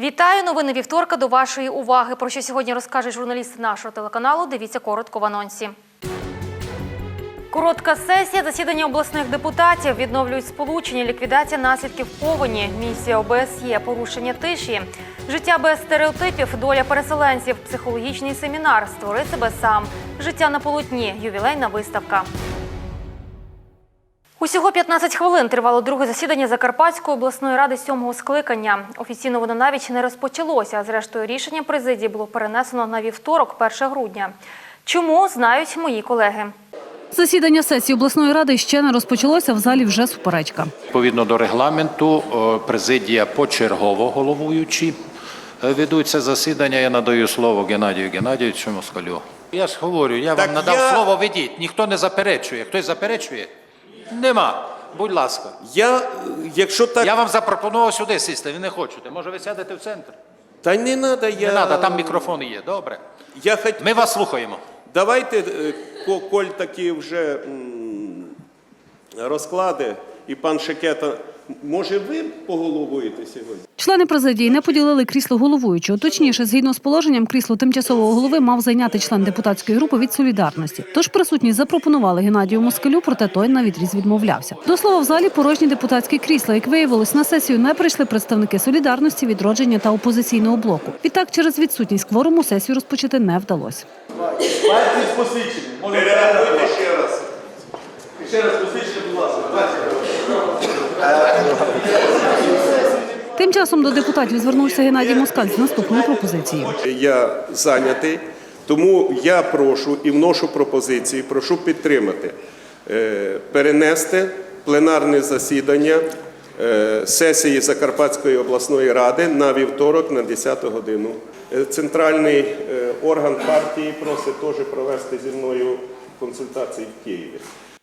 Вітаю! Новини вівторка до вашої уваги. Про що сьогодні розкажуть журналісти нашого телеканалу. Дивіться коротко в анонсі. Коротка сесія засідання обласних депутатів відновлюють сполучення, ліквідація наслідків повені, місія ОБСЄ, порушення тиші, життя без стереотипів, доля переселенців, психологічний семінар, створи себе сам, життя на полотні, ювілейна виставка. Усього 15 хвилин тривало друге засідання Закарпатської обласної ради сьомого скликання. Офіційно воно навіть не розпочалося. а Зрештою, рішення президії було перенесено на вівторок, 1 грудня. Чому знають мої колеги? Засідання сесії обласної ради ще не розпочалося. В залі вже суперечка. Відповідно до регламенту, е, президія почергово головуючі е, ведуть це засідання. Я надаю слово Геннадію Геннадійовичу Москалю. Я ж говорю, я Так вам надав я- слово, ведіть. Ніхто не заперечує. Хтось заперечує? Нема. Будь ласка. Я, е, якщо так, Я вам запропонував сюди сісти, ви не хочете. Може, ви сядете в центр? та не треба, я... Не треба, там мікрофон є. Добре. Я хот... Ми вас слухаємо. Давайте, е, коль такі вже розклади, і пан Шекета, може ви поголовуєте сьогодні? Члени президії не поділили крісло головуючого. Точніше, згідно з положенням, крісло тимчасового голови мав зайняти член депутатської групи від солідарності. Тож присутні запропонували Геннадію Москалю, проте той на відріз відмовлявся. До слова, в залі порожні депутатські крісла. Як виявилось, на сесію не прийшли представники солідарності, відродження та опозиційного блоку. Відтак, через відсутність кворуму сесію розпочати не вдалося. Партії з посвідченням. Перерахуйте ще раз. ще раз ласка. Тим часом до депутатів звернувся Геннадій Москаль з наступною пропозицією. Я зайнятий, тому я прошу і вношу пропозиції, прошу підтримати, е, перенести пленарне засідання е, сесії Закарпатської обласної ради на вівторок на 10 годину. Е, Центральний орган партії просить теж провести зі мною консультації в Києві.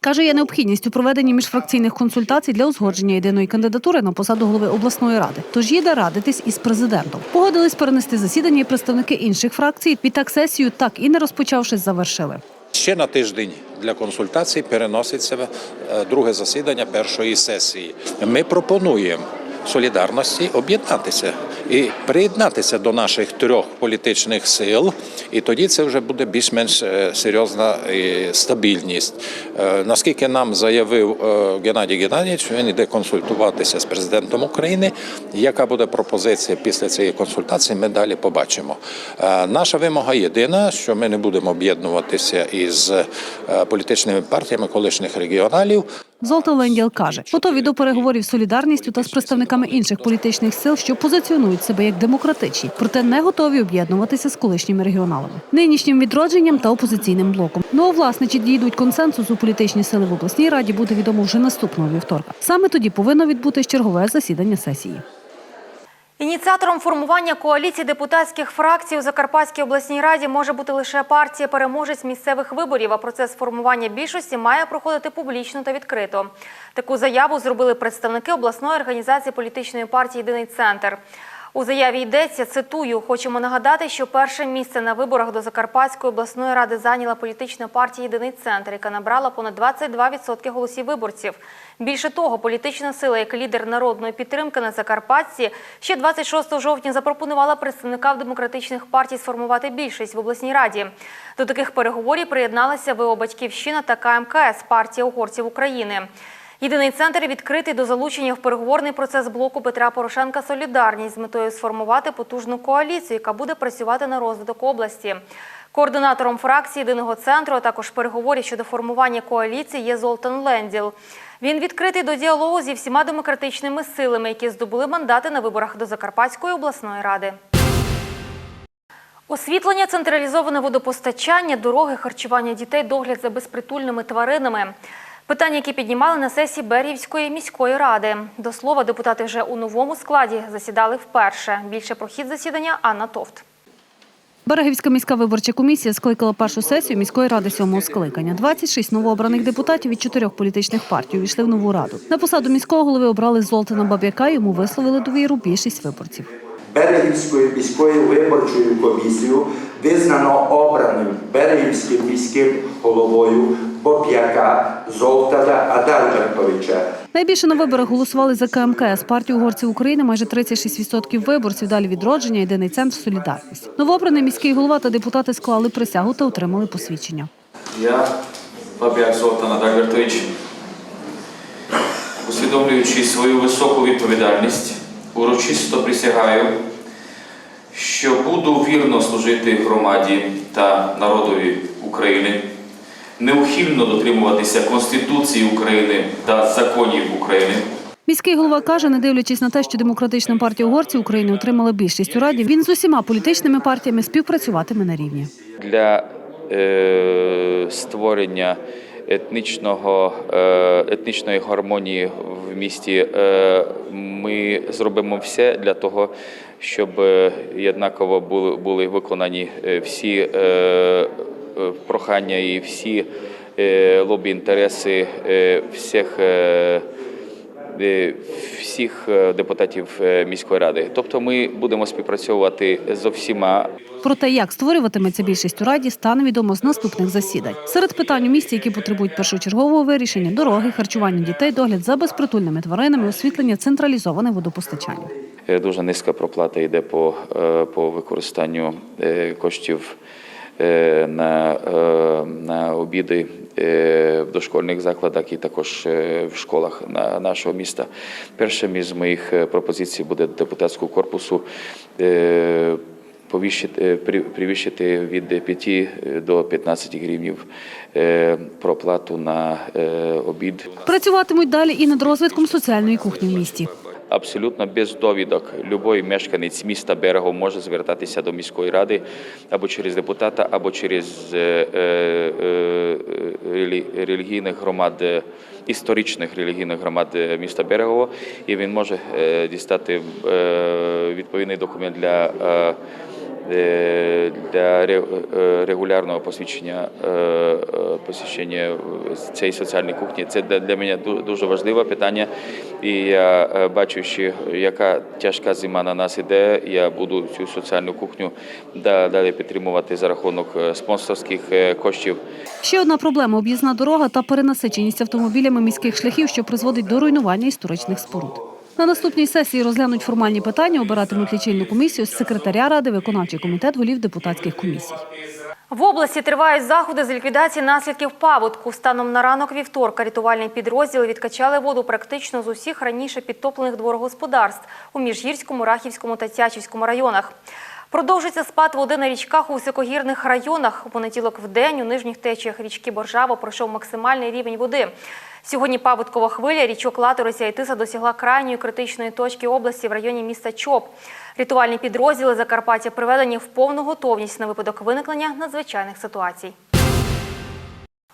Каже, є необхідність у проведенні міжфракційних консультацій для узгодження єдиної кандидатури на посаду голови обласної ради. Тож їде радитись із президентом. Погодились перенести засідання і представники інших фракцій. Відтак сесію, так і не розпочавшись, завершили. Ще на тиждень для консультацій переноситься е, друге засідання першої сесії. Ми пропонуємо солідарності об'єднатися і приєднатися до наших трьох політичних сил, і тоді це вже буде більш-менш е, серйозна стабільність. Е, Наскільки нам заявив е, Геннадій Геннадійович, він йде консультуватися з президентом України. Яка буде пропозиція після цієї консультації? Ми далі побачимо. Наша вимога єдина, що ми не будемо об'єднуватися із політичними партіями колишніх регіоналів. Золта Ленділ каже, готові до переговорів з солідарністю та з представниками інших політичних сил, що позиціонують себе як демократичні, проте не готові об'єднуватися з колишніми регіоналами, нинішнім відродженням та опозиційним блоком. Ну а власне, чи дійдуть консенсусу політичні сили в обласній раді, буде відомо вже наступного вівторка. Саме тоді повинно відбутись чергове засідання сесії. Ініціатором формування коаліції депутатських фракцій у Закарпатській обласній раді може бути лише партія переможець місцевих виборів. А процес формування більшості має проходити публічно та відкрито. Таку заяву зробили представники обласної організації політичної партії Єдиний центр. У заяві йдеться, цитую, хочемо нагадати, що перше місце на виборах до Закарпатської обласної ради зайняла політична партія Єдиний центр, яка набрала понад 22% голосів виборців. Більше того, політична сила, як лідер народної підтримки на Закарпатті, ще 26 жовтня запропонувала представникам демократичних партій сформувати більшість в обласній раді. До таких переговорів приєдналися ВО «Батьківщина» та КМКС – партія угорців України. Єдиний центр відкритий до залучення в переговорний процес блоку Петра Порошенка «Солідарність» з метою сформувати потужну коаліцію, яка буде працювати на розвиток області. Координатором фракції єдиного центру, а також переговорів щодо формування коаліції є Золтан Ленділ. Він відкритий до діалогу зі всіма демократичними силами, які здобули мандати на виборах до Закарпатської обласної ради. Освітлення, централізоване водопостачання, дороги, харчування дітей, догляд за безпритульними тваринами. Питання, які піднімали на сесії Берівської міської ради. До слова, депутати вже у новому складі засідали вперше. Більше про хід засідання Анна Товт. Берегівська міська виборча комісія скликала першу сесію міської ради сьомого скликання. 26 новообраних депутатів від чотирьох політичних партій увійшли в нову раду. На посаду міського голови обрали Золтана Баб'яка. Йому висловили довіру більшість виборців. Берегівською міською виборчою комісією визнано обраним Берегівським міським головою Боб'яка Золтана Адальбертовича. Найбільше на виборах голосували за КМКС, партію угорців України, майже 36% виборців, далі відродження, єдиний центр Солідарність. Новообраний міський голова та депутати склали присягу та отримали посвідчення. Я, Бабяк Золтан Адальбертович, усвідомлюючи свою високу відповідальність, урочисто присягаю, що буду вірно служити громаді та народові України, неухильно дотримуватися Конституції України та законів України. Міський голова каже, не дивлячись на те, що демократична партія угорців України отримала більшість у раді, він з усіма політичними партіями співпрацюватиме на рівні. для е, створення етнічного, е, етнічної гармонії в місті е, ми зробимо все для того, щоб е, однаково були, були виконані е, всі е, е, прохання і всі е, лобі-інтереси е, всіх. Е, е, всіх е, депутатів е, міської ради, тобто ми будемо співпрацьовувати з всіма Про те, як створюватиметься більшість у раді, стане відомо з наступних засідань. Серед питань у місті, які потребують першочергового вирішення, дороги, харчування дітей, догляд за безпритульними тваринами, освітлення, централізоване водопостачання. Е, Дуже низька проплата йде по, е, по використанню е, коштів е, на, е, на обіди е, в дошкольних закладах і також е, в школах на- нашого міста. Першим із моїх е, пропозицій буде депутатського корпусу. е, е, привищити від 5 до 15 гривнів е, проплату на е, обід. Працюватимуть далі і над розвитком соціальної кухні в місті. Абсолютно без довідок будь-який мешканець міста берегу може звертатися до міської ради або через депутата, або через е, е, е, релі- релігійних громад, історичних релігійних громад міста Берегово, і він може дістати відповідний документ для. Е, для е, регулярного посвідчення е, посвідчення цієї соціальної кухні. Це для мене дуже важливе питання. І я бачу, що яка тяжка зима на нас іде. Я буду цю соціальну кухню да- далі підтримувати за рахунок спонсорських коштів. Ще одна проблема об'їзна дорога та перенасиченість автомобілями міських шляхів, що призводить до руйнування історичних споруд. На наступній сесії розглянуть формальні питання, обиратимуть лічильну комісію з секретаря ради, виконавчий комітет, голів депутатських комісій. В області тривають заходи з ліквідації наслідків паводку. Станом на ранок вівторка рятувальні підрозділи відкачали воду практично з усіх раніше підтоплених дворогосподарств у Міжгірському, Рахівському та Тячівському районах. Продовжиться спад води на річках у високогірних районах. У понеділок в день у нижніх течіях річки Боржава пройшов максимальний рівень води. Сьогодні паводкова хвиля річок Латориця і Тиса досягла крайньої критичної точки області в районі міста Чоп. Рятувальні підрозділи Закарпаття приведені в повну готовність на випадок виникнення надзвичайних ситуацій.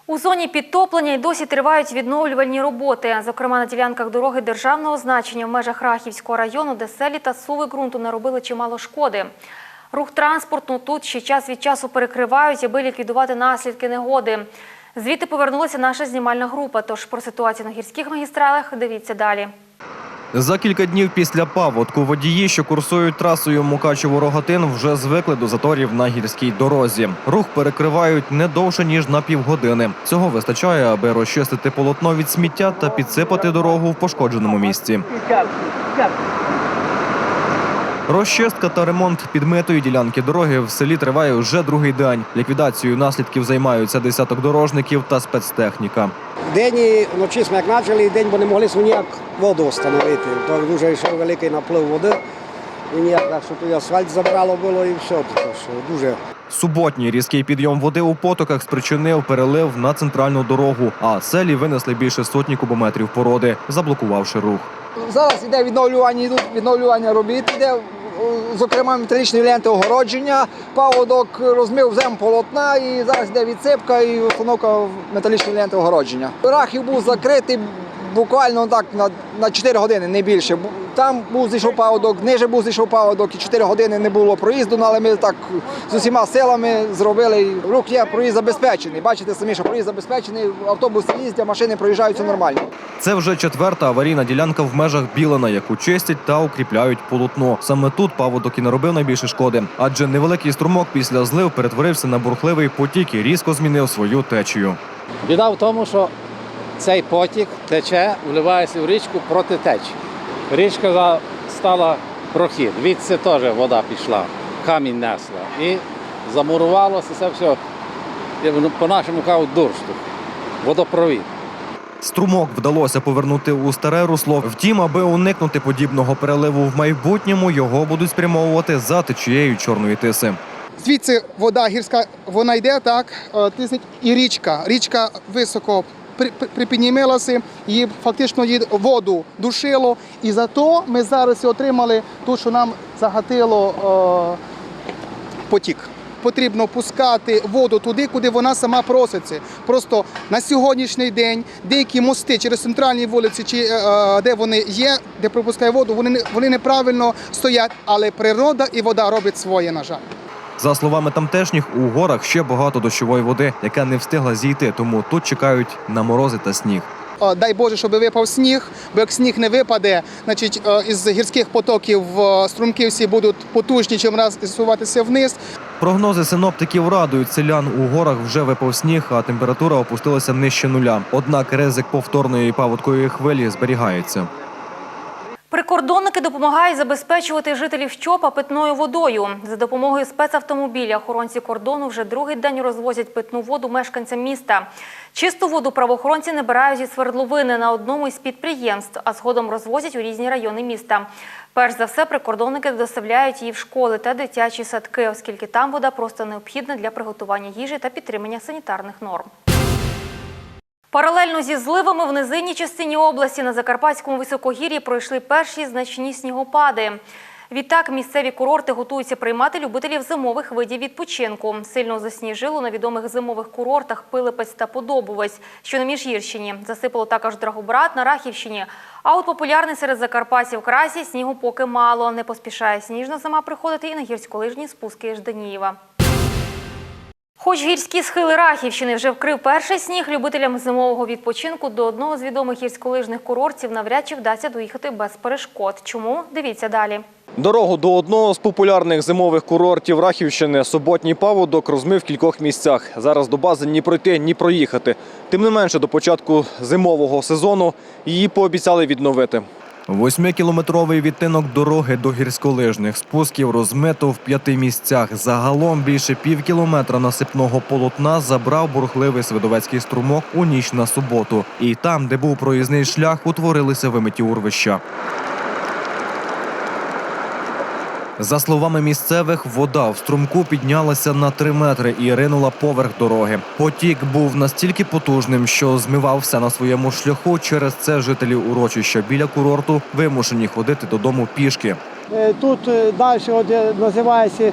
У зоні підтоплення й досі тривають відновлювальні роботи. Зокрема, на ділянках дороги державного значення в межах Рахівського району, де селі та суви ґрунту наробили чимало шкоди. Рух транспортну тут ще час від часу перекривають, аби ліквідувати наслідки негоди. Звідти повернулася наша знімальна група. Тож про ситуацію на гірських магістралах дивіться далі. За кілька днів після паводку водії, що курсують трасою Мукачево-Рогатин, вже звикли до заторів на гірській дорозі. Рух перекривають не довше ніж на півгодини. Цього вистачає, аби розчистити полотно від сміття та підсипати дорогу в пошкодженому місці. Розчистка та ремонт підмитої ділянки дороги в селі триває вже другий день. Ліквідацією наслідків займаються десяток дорожників та спецтехніка. День і вночі ми як почали день, бо не могли ніяк воду встановити. То дуже йшов великий наплив води. І ніяк так, що асфальт забрало було і все. Дуже Суботній різкий підйом води у потоках спричинив перелив на центральну дорогу, а селі винесли більше сотні кубометрів породи, заблокувавши рух. Зараз іде відновлювання, йдуть відновлювання робіт, іде, зокрема, металічні ленти огородження, паводок розмив зем полотна і зараз йде відсипка і установка металічної ленти огородження. Рахів був закритий буквально так на, на 4 години, не більше. Там був зійшов паводок, ниже був зійшов паводок і 4 години не було проїзду, ну, але ми так з усіма силами зробили. Рух є проїзд забезпечений. Бачите самі, що проїзд забезпечений, автобуси їздять, машини проїжджаються нормально. Це вже четверта аварійна ділянка в межах Білина, яку чистять та укріпляють полотно. Саме тут паводок і наробив найбільше шкоди, адже невеликий струмок після злив перетворився на бурхливий потік і різко змінив свою течію. Біда в тому, що цей потік тече, вливається в річку проти течії. Річка стала прохід, відси теж вода пішла, камінь несла. І замурувалося це все, по-нашому кажуть, дурштух, водопровід. Струмок вдалося повернути у старе русло. Втім, аби уникнути подібного переливу в майбутньому, його будуть спрямовувати за течією чорної тиси. Звідси вода гірська, вона йде так, е, тиснить, і річка. Річка високо припіднімилася, її фактично її воду душило. І зато ми зараз отримали те, що нам загатило е, потік. Потрібно пускати воду туди, куди вона сама проситься. Просто на сьогоднішній день деякі мости через центральні вулиці, чи е, е, де вони є, де пропускає воду, вони вони неправильно стоять, але природа і вода робить своє, на жаль. За словами тамтешніх, у горах ще багато дощової води, яка не встигла зійти, тому тут чекають на морози та сніг. Дай Боже, щоб випав сніг, бо як сніг не випаде, значить із гірських потоків струмки всі будуть потужні, чим раз зсуватися вниз. Прогнози синоптиків радують селян. У горах вже випав сніг, а температура опустилася нижче нуля. Однак ризик повторної паводкової хвилі зберігається. Прикордонники допомагають забезпечувати жителів ЧОПа питною водою. За допомогою спецавтомобіля охоронці кордону вже другий день розвозять питну воду мешканцям міста. Чисту воду правоохоронці набирають зі свердловини на одному із підприємств, а згодом розвозять у різні райони міста. Перш за все, прикордонники доставляють її в школи та дитячі садки, оскільки там вода просто необхідна для приготування їжі та підтримання санітарних норм. Паралельно зі зливами в низинній частині області на Закарпатському високогір'ї пройшли перші значні снігопади. Відтак місцеві курорти готуються приймати любителів зимових видів відпочинку. Сильно засніжило на відомих зимових курортах Пилипець та Подобовець, що на Міжгірщині. Засипало також Драгобрат на Рахівщині. А от популярний серед закарпатців красі снігу поки мало. Не поспішає сніжна зима приходити і на гірськолижні спуски Жданієва. Хоч гірські схили Рахівщини вже вкрив перший сніг, любителям зимового відпочинку до одного з відомих гірськолижних курортів навряд чи вдасться доїхати без перешкод. Чому? Дивіться далі. Дорогу до одного з популярних зимових курортів Рахівщини суботній паводок розмив в кількох місцях. Зараз до бази ні пройти, ні проїхати. Тим не менше, до початку зимового сезону її пообіцяли відновити. Восьмикілометровий відтинок дороги до гірськолижних спусків розмито в п'яти місцях. Загалом більше пів кілометра насипного полотна забрав бурхливий свидовецький струмок у ніч на суботу. І там, де був проїзний шлях, утворилися вимиті урвища. За словами місцевих, вода в струмку піднялася на три метри і ринула поверх дороги. Потік був настільки потужним, що змивався на своєму шляху. Через це жителі урочища біля курорту вимушені ходити додому пішки. Е, Тут далі називається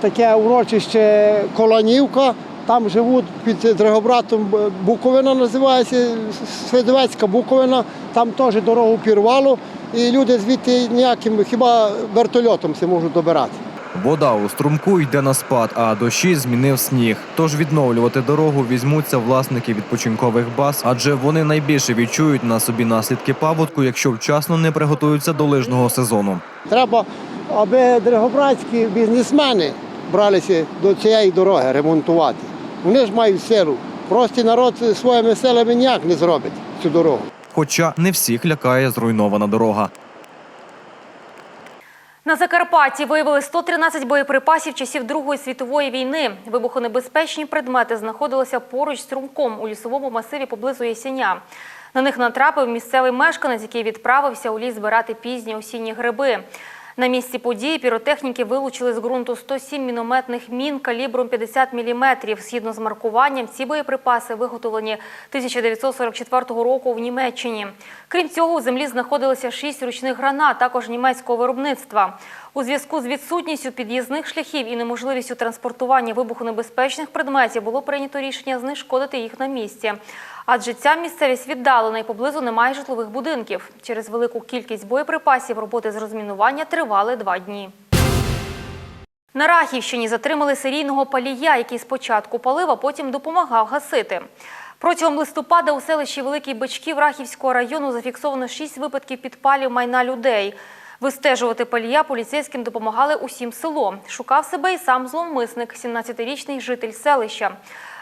таке урочище Колонівка. Там живуть під Драгобратом Буковина, називається Свидовецька Буковина. Там теж дорогу пірвало, і люди звідти ніяким хіба вертольотом се можуть добирати. Вода у струмку йде на спад, а дощі змінив сніг. Тож відновлювати дорогу візьмуться власники відпочинкових баз, адже вони найбільше відчують на собі наслідки паводку, якщо вчасно не приготуються до лижного сезону. Треба, аби драгобратські бізнесмени бралися до цієї дороги ремонтувати. Вони ж мають силу. Простий народ своїми силами ніяк не зробить цю дорогу. Хоча не всіх лякає зруйнована дорога. На Закарпатті виявили 113 боєприпасів часів Другої світової війни. Вибухонебезпечні предмети знаходилися поруч з струмком у лісовому масиві поблизу Ясеня. На них натрапив місцевий мешканець, який відправився у ліс збирати пізні осінні гриби. На місці події піротехніки вилучили з ґрунту 107 мінометних мін калібром 50 мм. Згідно з маркуванням, ці боєприпаси виготовлені 1944 року в Німеччині. Крім цього, у землі знаходилися шість ручних гранат, також німецького виробництва. У зв'язку з відсутністю під'їзних шляхів і неможливістю транспортування вибухонебезпечних предметів було прийнято рішення знешкодити їх на місці. Адже ця місцевість віддалена і поблизу немає житлових будинків. Через велику кількість боєприпасів роботи з розмінування тривали два дні. На Рахівщині затримали серійного палія, який спочатку палив, а потім допомагав гасити. Протягом листопада у селищі Великий Бичків Рахівського району зафіксовано шість випадків підпалів майна людей. Вистежувати палія поліцейським допомагали усім село. Шукав себе і сам зловмисник, 17-річний житель селища.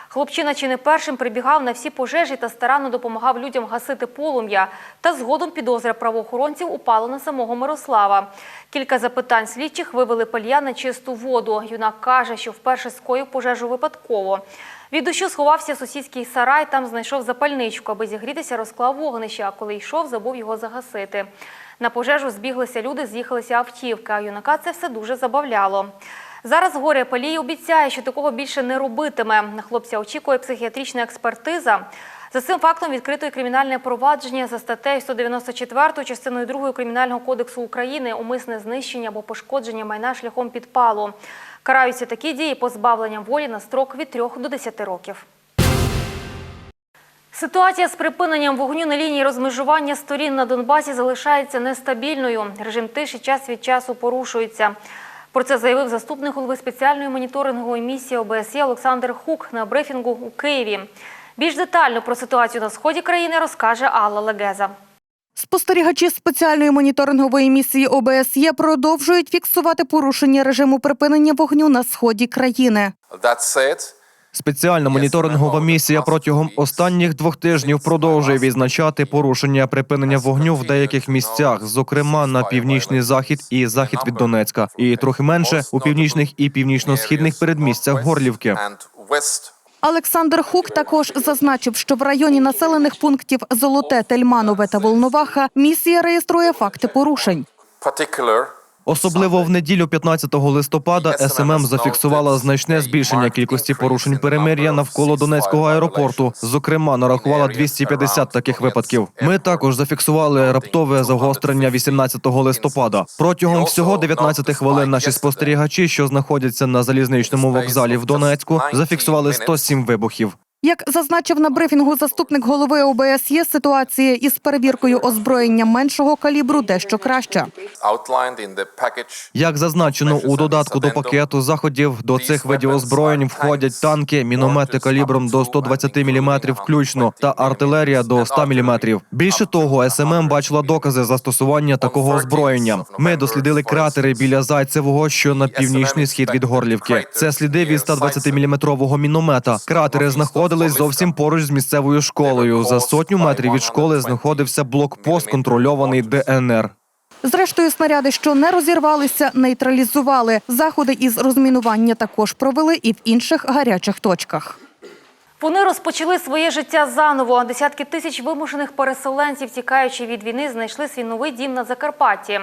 Хлопчина чи не першим прибігав на всі пожежі та старанно допомагав людям гасити полум'я. Та згодом підозра правоохоронців упала на самого Мирослава. Кілька запитань слідчих вивели палья на чисту воду. Юнак каже, що вперше скоїв пожежу випадково. Від дощу сховався сусідський сарай, там знайшов запальничку, аби зігрітися, розклав вогнище, а коли йшов, забув його загасити. На пожежу збіглися люди, з'їхалися автівки, а юнака це все дуже забавляло. Зараз горе Палій обіцяє, що такого більше не робитиме. На хлопця очікує психіатрична експертиза. За цим фактом відкрито кримінальне провадження за статтею 194 частиною 2 Кримінального кодексу України умисне знищення або пошкодження майна шляхом підпалу. Караються такі дії позбавленням волі на строк від 3 до 10 років. Ситуація з припиненням вогню на лінії розмежування сторін на Донбасі залишається нестабільною. Режим тиші час від часу порушується. Про це заявив заступник голови спеціальної моніторингової місії ОБСЄ Олександр Хук на брифінгу у Києві. Більш детально про ситуацію на сході країни розкаже Алла Легеза. Спостерігачі спеціальної моніторингової місії ОБСЄ продовжують фіксувати порушення режиму припинення вогню на сході країни. Спеціальна моніторингова місія протягом останніх двох тижнів продовжує відзначати порушення припинення вогню в деяких місцях, зокрема на північний захід і захід від Донецька, і трохи менше у північних і північно-східних передмістях Горлівки. Олександр Хук також зазначив, що в районі населених пунктів Золоте, Тельманове та Волноваха місія реєструє факти порушень. Особливо в неділю 15 листопада СММ зафіксувала значне збільшення кількості порушень перемир'я навколо Донецького аеропорту. Зокрема, нарахувала 250 таких випадків. Ми також зафіксували раптове загострення 18 листопада. Протягом всього 19 хвилин наші спостерігачі, що знаходяться на залізничному вокзалі в Донецьку, зафіксували 107 вибухів. Як зазначив на брифінгу заступник голови ОБСЄ, ситуація із перевіркою озброєння меншого калібру дещо краща. Як зазначено у додатку до пакету заходів, до цих видів озброєнь входять танки, міномети калібром до 120 мм включно та артилерія до 100 мм. Більше того, СММ бачила докази застосування такого озброєння. Ми дослідили кратери біля Зайцевого, що на північний схід від Горлівки. Це сліди від 120-мм міномета. Кратери знаходились зовсім поруч з місцевою школою. За сотню метрів від школи знаходився блокпост, контрольований ДНР. Зрештою, снаряди, що не розірвалися, нейтралізували. Заходи із розмінування також провели і в інших гарячих точках. Вони розпочали своє життя заново. Десятки тисяч вимушених переселенців, тікаючи від війни, знайшли свій новий дім на Закарпатті.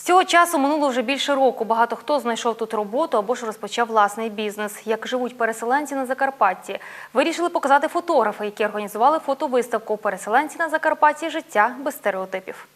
З цього часу минуло вже більше року. Багато хто знайшов тут роботу або ж розпочав власний бізнес. Як живуть переселенці на Закарпатті, вирішили показати фотографи, які організували фотовиставку «Переселенці на Закарпатті. Життя без стереотипів».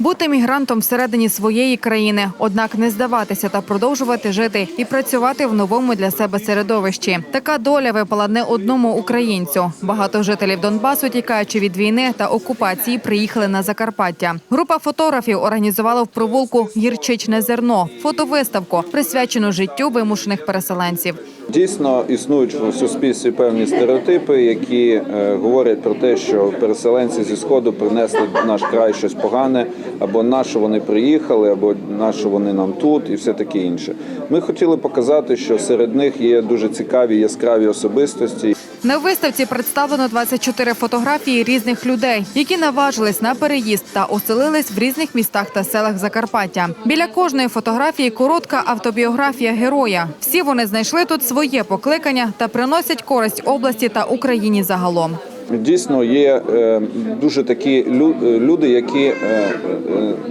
Бути мігрантом всередині своєї країни, однак не здаватися та продовжувати жити і працювати в новому для себе середовищі. Така доля випала не одному українцю. Багато жителів Донбасу, тікаючи від війни та окупації, приїхали на Закарпаття. Група фотографів організувала в провулку гірчичне зерно фотовиставку, присвячену життю вимушених переселенців. Дійсно існують в суспільстві певні стереотипи, які е, говорять про те, що переселенці зі сходу принесли в наш край щось погане, або на вони приїхали, або на вони нам тут, і все таке інше. Ми хотіли показати, що серед них є дуже цікаві яскраві особистості. На виставці представлено 24 фотографії різних людей, які наважились на переїзд та оселились в різних містах та селах Закарпаття. Біля кожної фотографії коротка автобіографія героя. Всі вони знайшли тут своє покликання та приносять користь області та Україні загалом. Дійсно, є е, дуже такі е, люди, які е,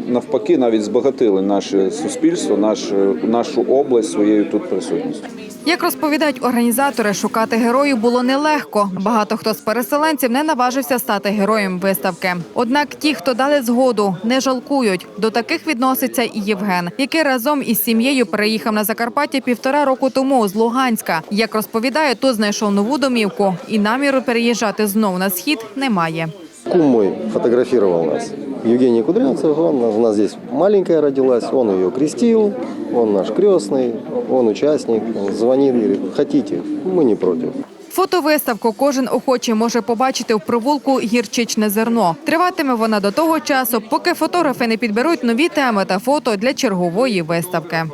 навпаки навіть збагатили наше суспільство, наш, нашу область своєю тут присутністю. Як розповідають організатори, шукати героїв було нелегко. Багато хто з переселенців не наважився стати героєм виставки. Однак ті, хто дали згоду, не жалкують. До таких відноситься і Євген, який разом із сім'єю переїхав на Закарпаття півтора року тому з Луганська. Як розповідає, тут знайшов нову домівку і наміру переїжджати знов на схід немає. Кум мой фотографировал нас. Евгений Кудрянцев, он у нас здесь маленькая родилась, он ее крестил, он наш крестный, он участник, он звонит, говорит, хотите, мы не против. Фотовиставку кожен охочий може побачити в провулку гірчичне зерно. Триватиме вона до того часу, поки фотографи не підберуть нові теми та фото для чергової виставки.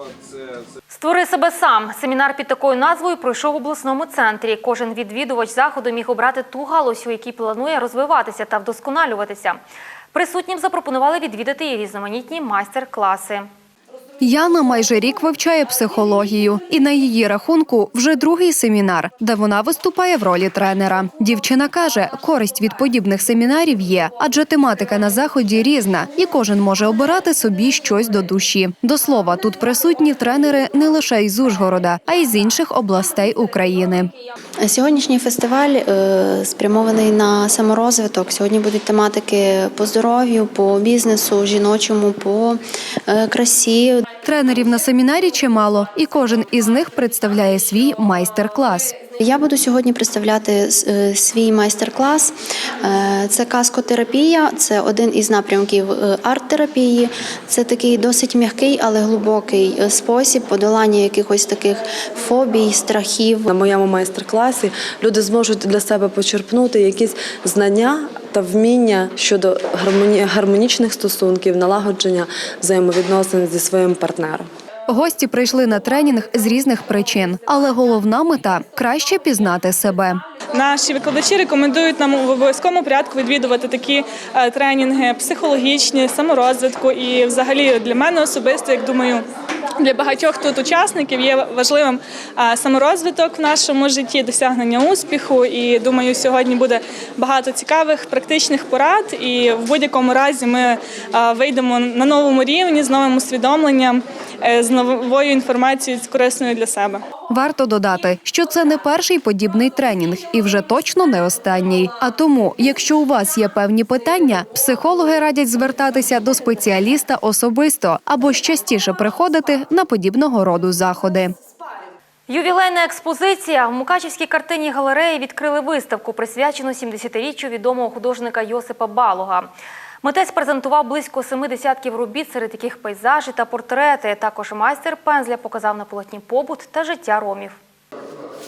Створи себе сам. Семінар під такою назвою пройшов в обласному центрі. Кожен відвідувач заходу міг обрати ту галузь, у якій планує розвиватися та вдосконалюватися. Присутнім запропонували відвідати і різноманітні майстер-класи. Яна майже рік вивчає психологію, і на її рахунку вже другий семінар, де вона виступає в ролі тренера. Дівчина каже, користь від подібних семінарів є, адже тематика на заході різна, і кожен може обирати собі щось до душі. До слова, тут присутні тренери не лише із Ужгорода, а й з інших областей України. Сьогоднішній фестиваль е, спрямований на саморозвиток. Сьогодні будуть тематики по здоров'ю, по бізнесу, жіночому, по е, красі. Тренерів на семінарі чимало, і кожен із них представляє свій майстер-клас. Я буду сьогодні представляти е, свій майстер-клас. Е, Це каскотерапія, це один із напрямків е, арт-терапії. Це такий досить м'який, але глибокий спосіб подолання якихось таких фобій, страхів. На моєму майстер-класі люди зможуть для себе почерпнути якісь знання та вміння щодо гармоні- гармонічних стосунків, налагодження взаємовідносин зі своїм партнером. Гості прийшли на тренінг з різних причин, але головна мета краще пізнати себе. Наші викладачі рекомендують нам в обов'язковому порядку відвідувати такі е, тренінги психологічні, саморозвитку. І взагалі для мене особисто, як думаю, для багатьох тут учасників є важливим е, саморозвиток в нашому житті, досягнення успіху. І думаю, сьогодні буде багато цікавих практичних порад. І в будь-якому разі ми е, вийдемо на новому рівні з новим усвідомленням, з новою інформацією з корисною для себе. Варто додати, що це не перший подібний тренінг і вже точно не останній. А тому, якщо у вас є певні питання, психологи радять звертатися до спеціаліста особисто або ж частіше приходити на подібного роду заходи. Ювілейна експозиція в Мукачівській картинній галереї відкрили виставку, присвячену 70-річчю відомого художника Йосипа Балуга. Митець презентував близько семи десятків робіт, серед яких пейзажі та портрети. Також майстер пензля показав на полотні побут та життя ромів.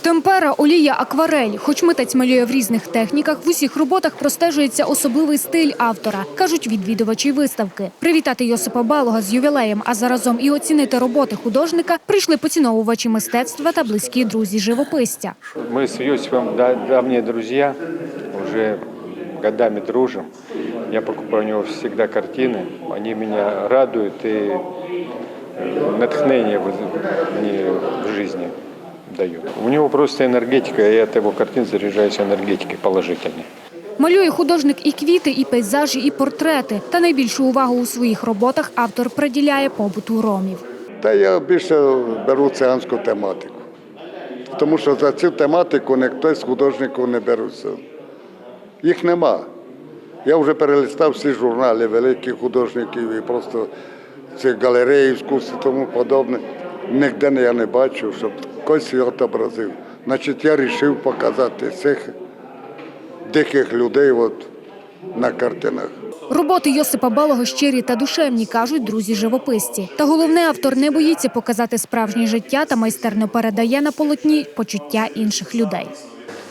Темпера, олія, акварель. Хоч митець малює в різних техніках, в усіх роботах простежується особливий стиль автора, кажуть відвідувачі виставки. Привітати Йосипа Балога з ювілеєм, а заразом і оцінити роботи художника прийшли поціновувачі мистецтва та близькі друзі живописця. Мы с Йосипом да- давние друзья, уже годами дружим. Я покупаю у него всегда картины, они меня радуют и э, натхнение воз- мне в жизни дают. У него просто энергетика, и от его картин заряжаюсь энергетикой положительной. Малює художник і квіти, і пейзажі, і портрети. Та найбільшу увагу у своїх роботах автор приділяє побуту ромів. Та я більше беру циганську тематику. Тому що за цю тематику ніхто з художників не беруться. Їх нема. Я вже перелистав всі журнали великих художників і просто ці галереї іскусства і тому подобне. Ніде я не бачу, щоб його відобразив. Значить, я вирішив показати цих диких людей от, на картинах. Роботи Йосипа Балого щирі та душевні, кажуть друзі живописці. Та головне, автор не боїться показати справжнє життя та майстерно передає на полотні почуття інших людей.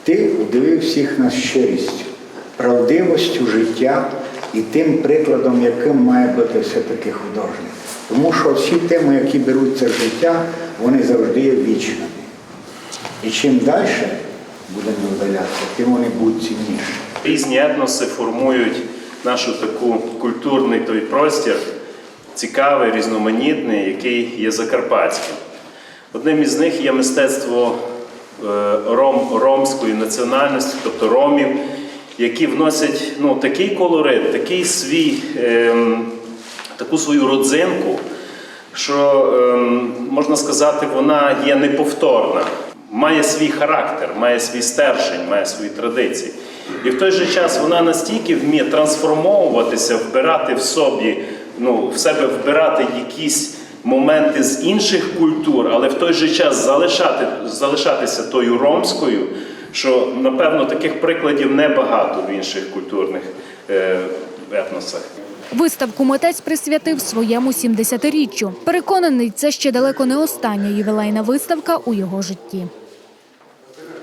Ти удивив всіх нас щирістю, правдивостю життя і тим прикладом, яким має бути все-таки художник. Тому що всі теми, які беруться з життя, вони завжди є вічними. І чим далі будемо видалятися, тим вони будуть цінніші. Різні етноси формують нашу таку культурний той простір, цікавий, різноманітний, який є закарпатським. Одним із них є мистецтво е, ром, ромської національності, тобто ромів, які вносять ну, такий колорит, такий свій, ем, таку свою родзинку, що ем, можна сказати, вона є неповторна, має свій характер, має свій стержень, має свої традиції. І в той же час вона настільки вміє трансформовуватися, вбирати в собі, ну, в себе вбирати якісь моменти з інших культур, але в той же час залишати, залишатися тою ромською, що напевно таких прикладів небагато в інших культурних е, етносах. Виставку митець присвятив своєму 70-річчю. Переконаний, це ще далеко не остання ювілейна виставка у його житті.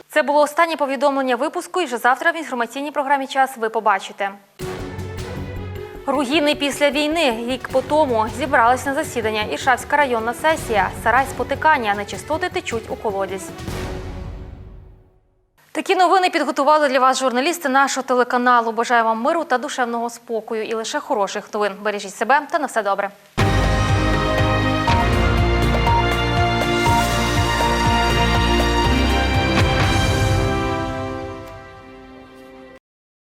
Це було останнє повідомлення випуску. І вже завтра в інформаційній програмі час ви побачите. Руїни після війни рік по тому зібралась на засідання Іршавська районна сесія. Сарай спотикання, нечистоти течуть у колодязь. Такі новини підготували для вас журналісти нашого телеканалу. Бажаю вам миру та душевного спокою і лише хороших новин. Бережіть себе та на все добре.